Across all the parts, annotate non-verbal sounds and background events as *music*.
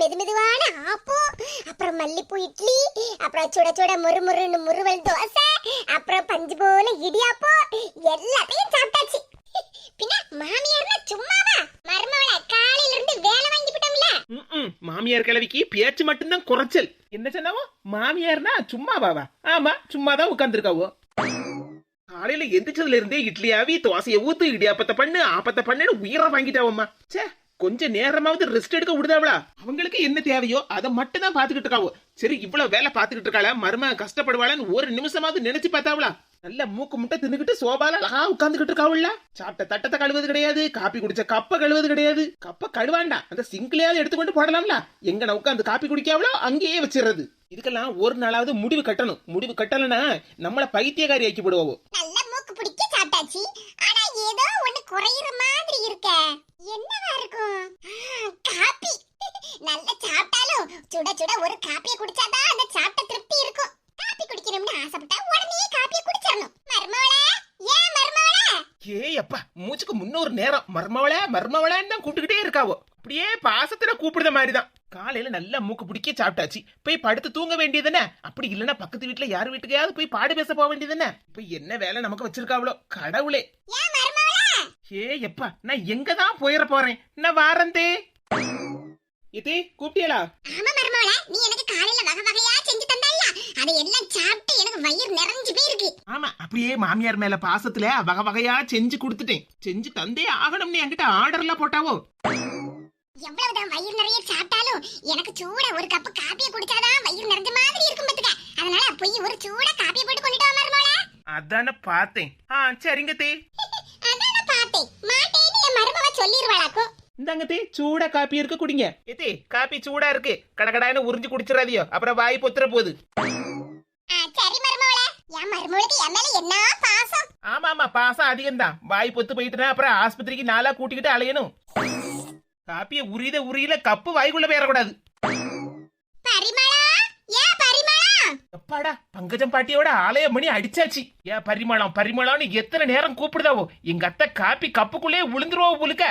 மெது மெதுவான ஆப்பம் அப்புறம் மல்லிப்பூ இட்லி அப்புறம் சுட சுட முறு முறுன்னு முறுவல் தோசை அப்புறம் பஞ்சு போல இடியாப்பம் எல்லாத்தையும் சாப்பிட்டாச்சு. பின்ன மாமியார்னா சும்மாவா? மருமவள காலையில இருந்து வேலை வாங்கி விட்டோம்ல. மாமியார் கிழவிக்கு பேச்சு மட்டும்தான் குறைச்சல். என்ன சொன்னாவோ? மாமியார்னா சும்மாவாவா? ஆமா சும்மாதான் உட்கார்ந்துருக்காவோ? காலையில எந்திரிச்சதுல இருந்தே இட்லியாவி தோசையை ஊத்து இடியாப்பத்தை பண்ணு ஆப்பத்தை பண்ணுன்னு உயிரை வாங்கிட்டாவம்மா. சே கொஞ்ச நேரமாவது ரெஸ்ட் எடுக்க விடுதாவளா? அவங்களுக்கு என்ன தேவையோ அதை மட்டும் தான் பாத்துக்கிட்டு இருக்காவோ. சரி இவ்வளவு வேலை பாத்துக்கிட்டு இருக்காளா மரும கஷ்டப்படுவாளன்னு ஒரு நிமிஷமாவது நினைச்சு பார்த்தாவளா? நல்ல மூக்கு முட்டை தின்னுக்கிட்டு சோபால அழகா உட்காந்துக்கிட்டு இருக்காவுல்ல சாப்பிட்ட தட்டத்தை கழுவது கிடையாது காப்பி குடிச்ச கப்ப கழுவது கிடையாது. கப்ப கழுவாண்டா அந்த சிங்கிளையாவது எடுத்துக்கொண்டு போடலாம்ல? எங்க நான் உட்காந்து காப்பி குடிக்காவளோ அங்கேயே வச்சிடுறது இதுக்கெல்லாம் ஒரு நாளாவது முடிவு கட்டணும். முடிவு கட்டலைன்னா நம்மள பைத்தியக்காரி ஆக்கி போடுவோம் நல்ல மூக்கு பிடிக்க சாப்பிட்டாச்சு ஆனா ஏதோ ஒண்ணு குறையிற மாதிரி இருக்க என்னவா இருக்கும் ஆ, காப்பி நல்லா சாப்பிட்டாலும் சுட சுட ஒரு காப்பியை குடிச்சாதான் அந்த சாப்பிட்ட திருப்தி இருக்கும். காப்பி குடிக்கணும்னு ஆசைப்பட்டா உடனே காப்பியை குடிச்சிடணும். மருமவள ஏன் மருமவள? ஏய் அப்பா மூச்சுக்கு முன்னொரு நேரம். மர்மவள மர்மவளான்னு தான் கூப்பிட்டுக்கிட்டே இருக்காவோ. அப்படியே பாசத்துல கூப்பிடுற மாதிரிதான். காலையில நல்லா மூக்கு பிடிக்க சாப்பிட்டாச்சு. போய் படுத்து தூங்க வேண்டியதுதானே? அப்படி இல்லைன்னா பக்கத்து வீட்டுல யார் வீட்டுக்கையாவது போய் பாடு பேச போக வேண்டியதுதானே? இப்ப என்ன வேலை நமக்கு வச்சிருக்காவளோ? கடவுளே. ஏ எப்பா நான் எங்க தான் போயிட போறேன்? நான் வாரந்தே. இதே கூப்பிட்டியலா? ஆமா மருமவள நீ எனக்கு காலையில வகை வகையா செஞ்சு தந்தல்ல. அதை எல்லாம் சாப்பிட்டு எனக்கு வயிறு நிறைஞ்சு போயிருக்கு. ஆமா அப்படியே மாமியார் மேல பாசத்துல வகை வகையா செஞ்சு கொடுத்துட்டேன். செஞ்சு தந்தே ஆகணும்னு என்கிட்ட ஆர்டர்லாம் போட்டாவோ? எவ்வளவுதான் வயிறு நிறைய சாப்பிட்டாலும் எனக்கு சூட ஒரு கப் காப்பியை குடிச்சாதான் வயிறு நிறைஞ்ச மாதிரி இருக்கும் பத்துக்க. அதனால போய் ஒரு சூட காப்பியை போட்டு கொண்டுட்டு வா அதான பார்த்தேன். ஆ சரிங்க தே. *laughs* அதான் பார்த்தேன். சொல்லிடுவாளாக்கும் இந்தாங்க தே சூடா காப்பி இருக்கு குடிங்க. ஏத்தே காப்பி சூடா இருக்கு. கடகடான்னு உறிஞ்சு குடிச்சிடாதியோ அப்புறம் வாய் பொத்துற போகுது ஆமா ஆமா பாசம்? அதிகம்தான். வாய் பொத்து போயிட்டுனா அப்புறம் ஆஸ்பத்திரிக்கு நாளா கூட்டிக்கிட்டு அலையணும். காப்பிய உரித உரியில கப்பு வாய்க்குள்ள போயிடக்கூடாது பரிமளா? ஏன் பரிமளா? அப்பாடா பங்கஜம் பாட்டியோட ஆலய மணி அடிச்சாச்சு. ஏன் பரிமளம் பரிமளம்னு எத்தனை நேரம் கூப்பிடுதாவோ. எங்க அத்தை காப்பி கப்புக்குள்ளே விழுந்துருவோ புழுக்க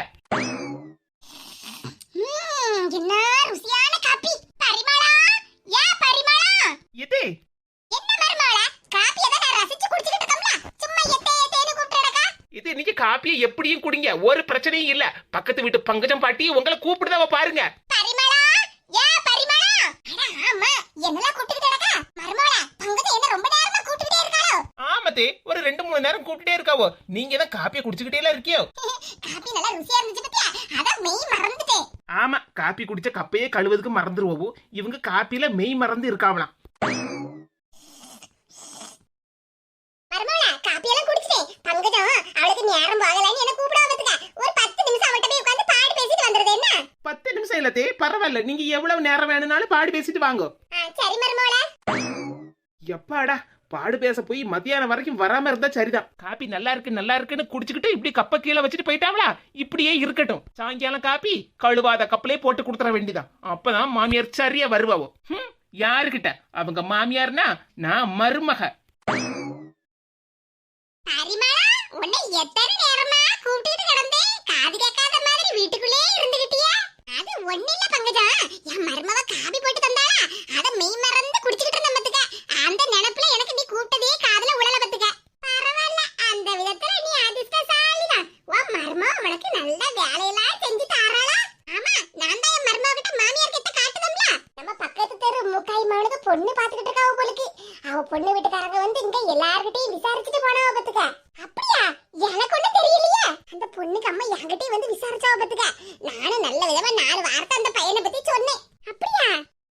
ம், என்ன ருசியான காப்பி பரிமளா ஏன் பரிமளா எதே என்ன மருமவள காப்பியை தான் நான் ரசிச்சு குடிச்சிட்டு இருக்கோம்ல சும்மா எத்தே எத்தேன்னு கூப்பிட்டுடக்கா இது நீங்க காப்பியை எப்படியும் குடிங்க. ஒரு பிரச்சனையும் இல்ல. பக்கத்து வீட்டு பங்கஜம் பாட்டி உங்களை கூப்பிடுதாவ பாருங்க. ஆமத்தே ஒரு ரெண்டு மூணு நேரம் கூப்பிட்டே இருக்காவோ? நீங்க தான் காப்பியை குடிச்சுக்கிட்டே இருக்கியோ? *laughs* காப்பி நல்லா ருசியா இருந்துச்சு பத்தியா? அதான் மெய் மறந்துட்டேன். ஆமா காப்பி குடிச்ச கப்பையே கழுவுறதுக்கு மறந்துருவோம் இவங்க காப்பியில மெய் மறந்து இருக்காவலாம் மருமவள காப்பி எல்லாம் குடிச்சிட்டேன் பங்கஜம் அவளுக்கு நேரம் போகலன்னு என்ன கூப்பிடாம பத்துக்க ஒரு பத்து நிமிஷம் அவட்ட போய் உட்கார்ந்து பாடி பேசிட்டு வந்துருது என்ன பத்து நிமிஷம் இல்லத்தே பரவாயில்ல. நீங்க எவ்வளவு நேரம் வேணும்னாலும் பாடி பேசிட்டு வாங்க. எப்பாடா பாடு பேச போய் மத்தியானம் வரைக்கும் வராம இருந்தா சரிதான். காப்பி நல்லா இருக்கு நல்லா இருக்குன்னு குடிச்சுக்கிட்டு இப்படி கப்ப கீழே வச்சுட்டு போயிட்டாவளா? இப்படியே இருக்கட்டும். சாயங்காலம் காப்பி கழுவாத கப்பலே போட்டு கொடுத்துற வேண்டிதான் அப்பதான் மாமியார் சரியா வருவாவோ. ஹம், யாருகிட்ட? அவங்க மாமியார்னா நான் மருமக. உன்னை எத்தனை நேரமா ஒண்ணு இல்ல பங்கஜம். என் மருமவ காபி போட்டு தந்தாளா? அத மெய் மறந்து குடிச்சிட்டு இருந்த பத்துக்க அந்த நினைப்பு எனக்கு நீ கூப்பிட்டதே காதுல உடல பத்துக்க பரவாயில்ல அந்த விதத்துல நீ அதிர்ஷ்டசாலிதான் உன் மருமவ உனக்கு நல்ல வேலையெல்லாம் செஞ்சு தாராளா ஆமா நான் தான் என் மருமவ கிட்ட மாமியார் கிட்ட காட்டுதம்ல நம்ம பக்கத்து தெரு முக்காய் மவனுக்கு பொண்ணு பாத்துக்கிட்டு இருக்காவ போலுக்கு அவ பொண்ணு வீட்டுக்காரங்க வந்து இங்க எல்லார்கிட்டயும் விசாரிச்சுட்டு போனவ பத்துக்க அப்படியா எனக்கு ஒண்ணும் தெரியலையே எனக்கு அம்மா என்கிட்டயும் வந்து விசாரிச்சா பத்துக்க நானும் நல்ல விதமா நாலு வார்த்தை அந்த பையனை பத்தி சொன்னேன். அப்படியா?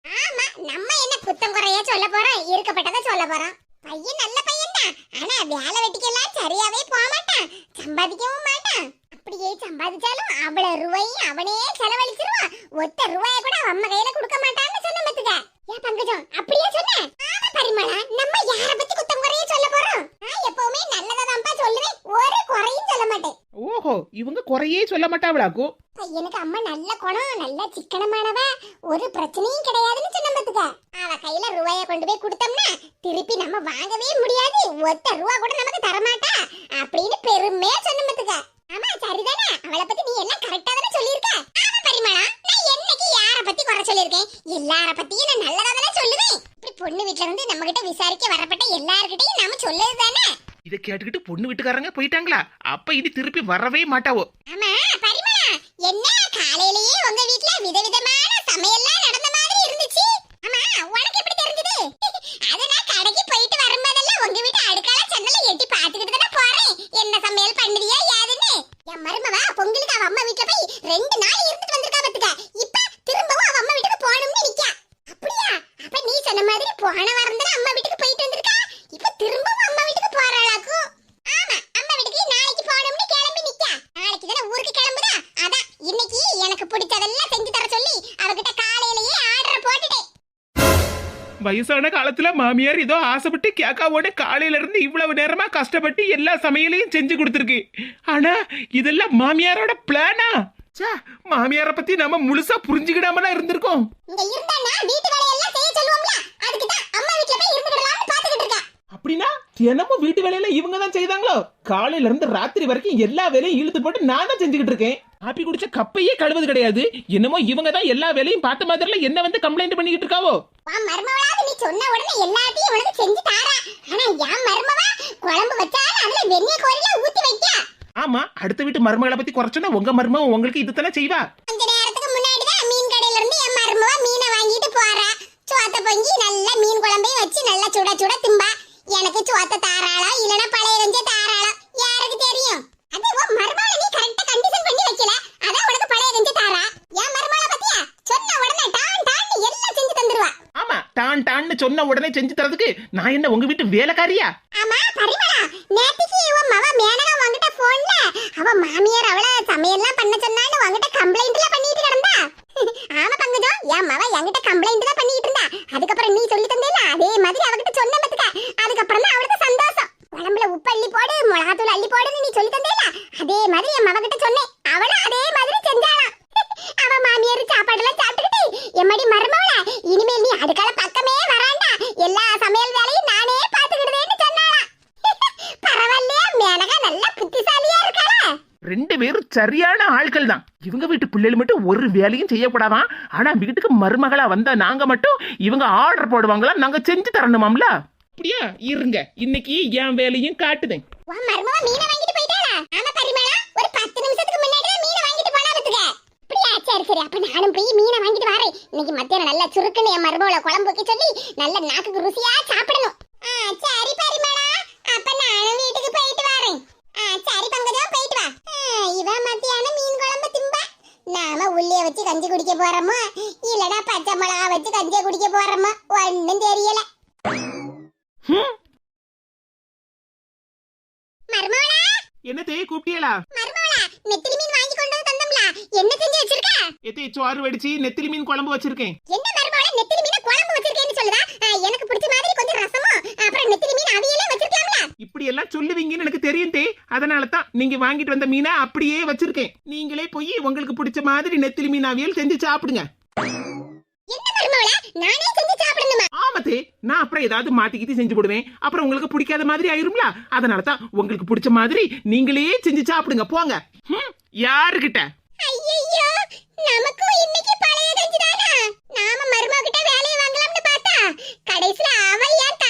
ஆமா நம்ம என்ன குத்தம் குறைய சொல்ல போறோம் இருக்கப்பட்டதை சொல்ல போறோம். பையன் நல்ல பையன் தான் ஆனா வேலை வெட்டிக்கெல்லாம் சரியாவே போக மாட்டான். சம்பாதிக்கவும் மாட்டான். அப்படியே சம்பாதிச்சாலும் அவ்வளவு ரூபாயும் அவனே செலவழிச்சிருவான் ஒத்த ரூபாய கூட அவன் அம்மா கையில கொடுக்க மாட்டான்னு சொன்ன பத்துக்க ஏன் பங்கஜம் அப்படியே சொன்ன ஆமா பரிமளா நம்ம யார பத்தி குத்தம் குறைய சொல்ல போறோம் நான் எப்பவுமே நல்லதாதான்ப்பா சொல்லுவேன் ஒரு குறையும் சொல்ல மாட்டேன் ஓஹோ இவங்க குறையே சொல்ல மாட்டாவளாக்கும் எனக்கு அம்மா நல்ல குணம் நல்ல சிக்கனமானவ. ஒரு பிரச்சனையும் கிடையாதுன்னு சொன்ன பாத்துக்க. அவ கையில ரூபாய கொண்டு போய் கொடுத்தோம்னா திருப்பி நம்ம வாங்கவே முடியாது. ஒத்த ரூபா கூட நமக்கு தரமாட்டா. அப்படின்னு பெருமையா சொன்ன பாத்துக்க. ஆமா சரிதானே? அவளை பத்தி நீ எல்லாம் கரெக்டா தானே சொல்லியிருக்க? ஆமா பரிமளா. நான் என்னைக்கு யார பத்தி குறை சொல்லியிருக்கேன்? எல்லார பத்தியும் நான் நல்லதா தானே சொல்லுவேன். இப்படி பொண்ணு வீட்டுல இருந்து நம்ம கிட்ட விசாரிக்க வரப்பட்ட எல்லாருக்கிட்டையும் நாம சொல்லது தானே இதை கேட்டுக்கிட்டு பொண்ணு வீட்டுக்காரங்க போயிட்டாங்களா? அப்ப இனி திருப்பி வரவே மாட்டாவோ? ஆமா பரிமளா என்ன? காலையிலேயே உங்க வீட்ல விதவிதமான சமையல்லாம் நடந்த மாதிரி இருந்துச்சு. ஆமா உனக்கு எப்படி தெரிஞ்சது அத நான் கடைக்கு போயிட்டு வரும்போதெல்லாம் உங்க வீட்டு அடுக்கால ஜன்னல எட்டி பாத்துக்கிட்டு தானே போறேன் என்ன சமையல் பண்ணுறியா யாதுன்னு என் மருமவ பொங்கலுக்கு அவ அம்மா வீட்ல போய் ரெண்டு நாள் இருந்துட்டு வந்திருக்கா பாத்துக்க இப்ப திரும்பவும் அவ அம்மா வீட்டுக்கு போகணும்னு நிக்கா அப்படியா அப்ப நீ சொன்ன மாதிரி போன வாரம் தானே அம்மா வீட்டுக்கு போயிட்டு வந்திருக்கா இப்ப திரும்பவும் அம்மா வீட்டுக்கு போறாளாக்கும் ஆமா அம்மா வீட்டுக்கு நாளைக்கு போகணும்னு கிளம்பி நிக்கா நாளைக்கு தானே ஊருக்கு கிளம்புதா அதான் இன்னைக்கு எனக்கு பிடிச்சதெல்லாம் செஞ்சு தர சொல்லி அவகிட்ட காலையிலேயே ஆர்டர் போட்டுட்டேன் வயசான காலத்துல மாமியார் ஏதோ ஆசைப்பட்டு கேக்காவோட காலையில இருந்து இவ்வளவு நேரமா கஷ்டப்பட்டு எல்லா சமையலையும் செஞ்சு கொடுத்துருக்கு. ஆனா இதெல்லாம் மாமியாரோட பிளானா ச்சே, மாமியார பத்தி நாம முழுசா புரிஞ்சுக்கிடாமலாம் இருந்திருக்கோம். இங்க இருந்தானா வீட்டு வேலையெல்லாம் செய்ய சொல்லுவோம்ல? அதுக்கு தான் அம்மா வீட்ல போய் இருந்துடலாம்னு அப்படின்னா தினமும் வீட்டு வேலையில இவங்க தான் செய்தாங்களோ? காலையில இருந்து ராத்திரி வரைக்கும் எல்லா வேலையும் இழுத்து போட்டு நான் தான் செஞ்சுக்கிட்டு இருக்கேன். காப்பி குடிச்ச கப்பையே கழுவது கிடையாது. என்னமோ இவங்க தான் எல்லா வேலையும் பார்த்த மாதிரில என்ன வந்து கம்ப்ளைண்ட் பண்ணிக்கிட்டு இருக்காவோ? வா மருமவளாவது நீ சொன்ன உடனே எல்லாத்தையும் உனக்கு செஞ்சு தாரா. ஆனா என் மருமவா குழம்பு வச்சாலும் அதுல வெண்ணெய் கோரில ஊத்தி வைக்கா. ஆமா அடுத்த வீட்டு மருமகளை பத்தி குறைச்சோன்னா உங்க மருமக உங்களுக்கு இதுதானே செய்வா? கொஞ்ச நேரத்துக்கு முன்னாடி தான் மீன் கடையில இருந்து என் மருமவ மீனை வாங்கிட்டு போறா. சோத்த பொங்கி நல்ல மீன் குழம்பையும் வச்சு நல்லா சுட சுட திம்பா. எனக்கு சோத்த தாராளா இல்லனா பழைய கஞ்ச தாராளா யாருக்கு தெரியும்? அது உன் மருமவள நீ கரெக்டா கண்டிஷன் பண்ணி வைக்கல. அதான் உனக்கு பழைய கஞ்ச தாரா. என் மருமவள பத்தியா? சொன்ன உடனே டான் டான் எல்லாம் செஞ்சு தந்துருவா. ஆமா டான் டான்னு சொன்ன உடனே செஞ்சு தரதுக்கு நான் என்ன உங்க வீட்டு வேலைக்காரியா? ஆமா பரிமளா. நேத்திக்கு உன் மவ மேனகா உன்கிட்ட போன்ல அவ மாமியார் அவள சமையல்லாம் பண்ண சொன்னான்னு உன்கிட்ட கம்ப்ளைண்ட்ல பண்ணிட்டு கிடந்தா. *laughs* ஆமா பங்கஜம் என் மவ என்கிட்ட கம்ப்ளைண்ட் தான் பண்ணிட்டு இருந்தா அதுக்கப்புறம் நீ சொல்லி தந்தேல அதே மாதிரி அவகிட்ட சொன்ன பத்துக்க அதுக்கப்புறம் தான் அவளுக்கு சந்தோஷம் குழம்புல உப்பு அள்ளி போடு மிளகாத்தூள் அள்ளி போடுன்னு நீ சொல்லி தந்தேல அதே மாதிரி என் மவ கிட்ட சொன்னேன் அவளும் அதே மாதிரி செஞ்சாளாம் அவ மாமியார் சாப்பாடெல்லாம் சாப்பிட்டுக்கிட்டு எம்மடி மருமவள இனிமேல் நீ அடுக்கால பக்கமே வராண்டா. எல்லா சமையல் வேலையும் நானே பாத்துக்கிடுவேன்னு சொன்னாளாம் *laughs* பரவாயில்லையா மேனகா நல்ல புத்திசாலியா இருக்காளா. ரெண்டு பேரும் சரியான ஆட்கள் தான். இவங்க வீட்டு பிள்ளைகள் மட்டும் ஒரு வேலையும் செய்யக்கூடாதான் ஆனா வீட்டுக்கு மருமகளா வந்தா நாங்க மட்டும் இவங்க ஆர்டர் போடுவாங்களா? நாங்க செஞ்சு தரணுமாம்ல? அப்படியா இருங்க. இன்னைக்கு என் வேலையும் காட்டுதேன் உன் மருமவ மீனை வாங்கிட்டு போயிட்டாளா ஆமா பரிமளா ஒரு பத்து நிமிஷத்துக்கு முன்னாடி தான் மீனை வாங்கிட்டு போனா பத்துக்க அப்படியா சரி சரி அப்ப நானும் போய் மீனை வாங்கிட்டு வரேன். இன்னைக்கு மத்தியானம் நல்ல சுருக்குன்னு என் மருமவள குழம்பு வைக்க சொல்லி நல்ல நாக்குக்கு ருசியா சாப்பிடணும். சரி பரிமளா அப்ப நானும் வீட்டுக்கு போயிட்டு வரேன். சரி பங்கஜம் போயிட்டு வா. ஆ, இவ மத்தியானம் மீன் குழம்பு திம்பா. நாம உள்ளிய வச்சு கஞ்சி குடிக்க போறோமோ? இல்லனா பச்சை மிளகா வச்சு கஞ்சியை குடிக்க போறோமோ? ஒண்ணும் தெரியல. என்னத்தே கூப்பிட்டியலா மருமவளா நெத்திலி மீன் வாங்கி கொண்டு வந்து தந்தோம்ல. என்ன செஞ்சு எத்தே சோறு வடிச்சு நெத்திலி மீன் குழம்பு வச்சிருக்கேன். என்ன மருமவளா நெத்திலி மீனை குழம்பு வச்சிருக்கேன்னு சொல்லுதா? எனக்கு பிடிச்ச மாதிரி கொஞ்சம் ரசமும் அப்புறம் நெத்திலி மீன் அவியலே வச்சிருக்கலாம்ல? இப்படி எல்லாம் சொல்லுவீங்கன்னு எனக்கு தெரியும் தே. அதனால தான் நீங்க வாங்கிட்டு வந்த மீனை அப்படியே வச்சிருக்கேன். நீங்களே போய் உங்களுக்கு பிடிச்ச மாதிரி நெத்திலி மீன் அவியல் செஞ்சு சாப்பிடுங்க. நானே செஞ்சு சாப்பிடணுமா? ஆமத்தே நான் அப்புறம் ஏதாவது மாத்திக்கிட்டு செஞ்சு போடுவேன். அப்புறம் உங்களுக்கு பிடிக்காத மாதிரி ஆயிரும்ல? அதனால தான் உங்களுக்கு பிடிச்ச மாதிரி நீங்களே செஞ்சு சாப்பிடுங்க. போங்க. ஹம், யாருகிட்ட? ஐயோ நமக்கும் இன்னைக்கு பழைய கஞ்சி நாம மருமகிட்ட வேலையை வாங்கலாம்னு பார்த்தா கடைசியில அவ ஏன்